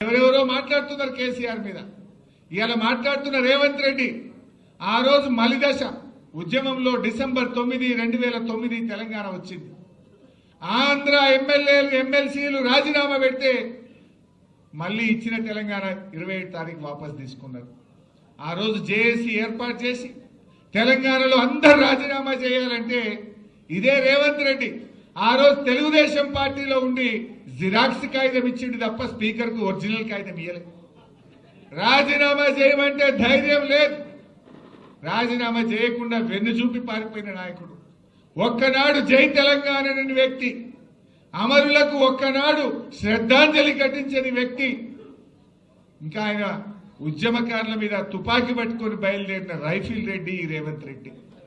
ఎవరెవరో మాట్లాడుతున్నారు కేసీఆర్ మీద. ఇలా మాట్లాడుతున్న రేవంత్ రెడ్డి ఆ రోజు మలిదశ ఉద్యమంలో డిసెంబర్ తొమ్మిది రెండు వేల తొమ్మిది తెలంగాణ వచ్చింది. ఆంధ్ర ఎమ్మెల్యేలు ఎమ్మెల్సీలు రాజీనామా పెడితే మళ్ళీ ఇచ్చిన తెలంగాణ ఇరవై ఏడు తారీఖు వాపస్ తీసుకున్నారు. ఆ రోజు జేఏసీ ఏర్పాటు చేసి తెలంగాణలో అందరు రాజీనామా చేయాలంటే ఇదే రేవంత్ రెడ్డి. ఆ రోజు తెలుగుదేశం పార్టీలో ఉండి జిరాక్స్ కాగితం ఇచ్చిండు తప్ప స్పీకర్కు ఒరిజినల్ కాగితం ఇవ్వలేదు రాజీనామా చేయమంటే ధైర్యం లేదు. రాజీనామా చేయకుండా వెన్ను చూపి పారిపోయిన నాయకుడు. ఒక్కనాడు జై తెలంగాణ అనే వ్యక్తి అమరులకు ఒక్కనాడు శ్రద్ధాంజలి ఘటించని వ్యక్తి ఇంకా ఆయన ఉద్యమకారుల మీద తుపాకీ పట్టుకొని బయలుదేరిన రైఫిల్ రెడ్డి రేవంత్ రెడ్డి.